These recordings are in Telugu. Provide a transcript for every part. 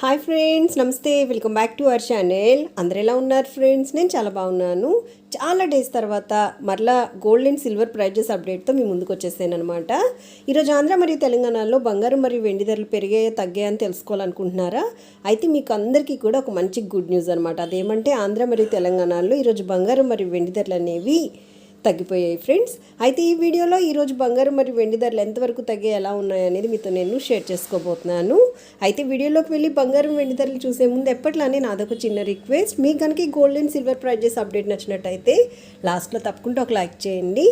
హాయ్ ఫ్రెండ్స్ నమస్తే. Welcome back to our channel. అందరు ఎలా ఉన్నారు ఫ్రెండ్స్? నేను చాలా బాగున్నాను. చాలా డేస్ తర్వాత మరలా గోల్డ్ అండ్ సిల్వర్ ప్రైజెస్ అప్డేట్తో మీ ముందుకు వచ్చేసాను అనమాట ఈరోజు ఆంధ్ర మరియు తెలంగాణలో బంగారం మరియు వెండి ధరలు పెరిగాయో తగ్గాయని తెలుసుకోవాలనుకుంటున్నారా? అయితే మీకు అందరికీ కూడా ఒక మంచి గుడ్ న్యూస్ అనమాట అదేమంటే ఆంధ్ర మరియు తెలంగాణలో ఈరోజు బంగారం మరియు వెండి ధరలు అనేవి తగ్గిపోయాయి ఫ్రెండ్స్. అయితే ఈ వీడియోలో ఈరోజు బంగారం మరియు వెండి ధరలు ఎంతవరకు తగ్గి ఎలా ఉన్నాయనేది మీతో నేను షేర్ చేసుకోబోతున్నాను. అయితే వీడియోలోకి వెళ్ళి బంగారం వెండి ధరలు చూసే ముందు ఎప్పట్లానే నాదొక చిన్న రిక్వెస్ట్. మీకు కనుక gold and silver prizes update నచ్చినట్టయితే లాస్ట్లో తప్పకుండా ఒక లైక్ చేయండి.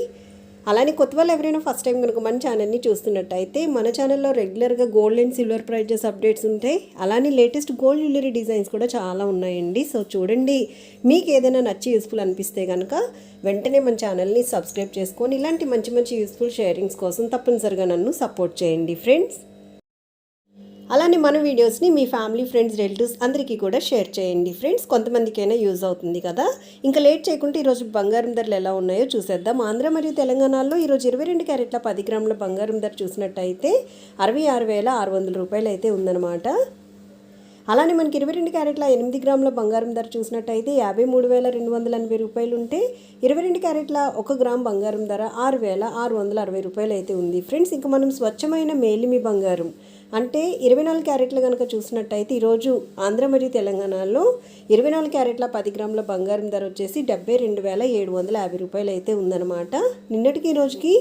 అలానే కొత్త వాళ్ళు ఎవరైనా ఫస్ట్ టైం కనుక మన ఛానల్ని చూస్తున్నట్టయితే మన ఛానల్లో రెగ్యులర్గా gold and silver prizes updates ఉంటాయి. అలానే లేటెస్ట్ గోల్డ్ జ్యువెలరీ డిజైన్స్ కూడా చాలా ఉన్నాయండి. సో చూడండి. మీకు ఏదైనా నచ్చి యూస్ఫుల్ అనిపిస్తే కనుక వెంటనే మన ఛానల్ని సబ్స్క్రైబ్ చేసుకొని ఇలాంటి మంచి మంచి యూస్ఫుల్ షేరింగ్స్ కోసం తప్పనిసరిగా నన్ను సపోర్ట్ చేయండి. ఫ్రెండ్స్ అలానే మన వీడియోస్ని మీ ఫ్యామిలీ ఫ్రెండ్స్ రిలేటివ్స్ అందరికీ కూడా షేర్ చేయండి. ఫ్రెండ్స్ కొంతమందికైనా యూజ్ అవుతుంది కదా? ఇంకా లేట్ చేయకుండా ఈరోజు బంగారం ధరలు ఎలా ఉన్నాయో చూసేద్దాం. ఆంధ్ర మరియు తెలంగాణలో ఈరోజు ఇరవై రెండు క్యారెట్ల పది గ్రాముల బంగారం ధర చూసినట్టయితే అరవై ఆరు వేల ఆరు వందల రూపాయలు అయితే ఉందన్నమాట. అలానే మనకి ఇరవై రెండు క్యారెట్ల ఎనిమిది గ్రాముల బంగారం ధర చూసినట్టయితే యాభై మూడు వేల రెండు వందల ఎనభై రూపాయలు ఉంటే ఇరవై రెండు క్యారెట్ల ఒక గ్రామ్ బంగారం ధర ఆరు వేల ఆరు వందల అరవై రూపాయలు అయితే ఉంది. ఫ్రెండ్స్ ఇంకా మనం స్వచ్ఛమైన మేలిమి బంగారం అంటే ఇరవై నాలుగు క్యారెట్లు కనుక చూసినట్టయితే ఈరోజు ఆంధ్ర మరియు తెలంగాణలో ఇరవై నాలుగు క్యారెట్ల పది గ్రాముల బంగారం ధర వచ్చేసి డెబ్బై రెండు వేల ఏడు వందల యాభై రూపాయలు అయితే ఉందన్నమాట. నిన్నటికి ఈ రోజుకి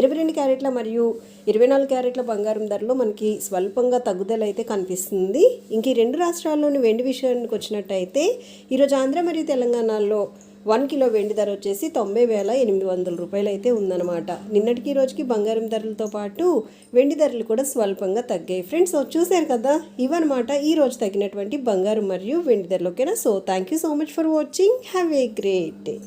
ఇరవై రెండు క్యారెట్ల మరియు ఇరవై నాలుగు క్యారెట్ల బంగారం ధరలో మనకి స్వల్పంగా తగ్గుదల అయితే కనిపిస్తుంది. ఇంక ఈ రెండు రాష్ట్రాల్లోని వెండి విషయానికి వచ్చినట్టయితే ఈరోజు ఆంధ్ర మరియు తెలంగాణలో వన్ కిలో వెండి ధర వచ్చేసి తొంభై వేల ఎనిమిది వందల రూపాయలు అయితే ఉందన్నమాట. నిన్నటికి రోజుకి బంగారం ధరలతో పాటు వెండి ధరలు కూడా స్వల్పంగా తగ్గాయి. ఫ్రెండ్స్ చూశారు కదా? ఇవన్నమాట ఈ రోజు తగినటువంటి బంగారం మరియు వెండి ధరలు ఓకేనా so thank you so much for watching have a great day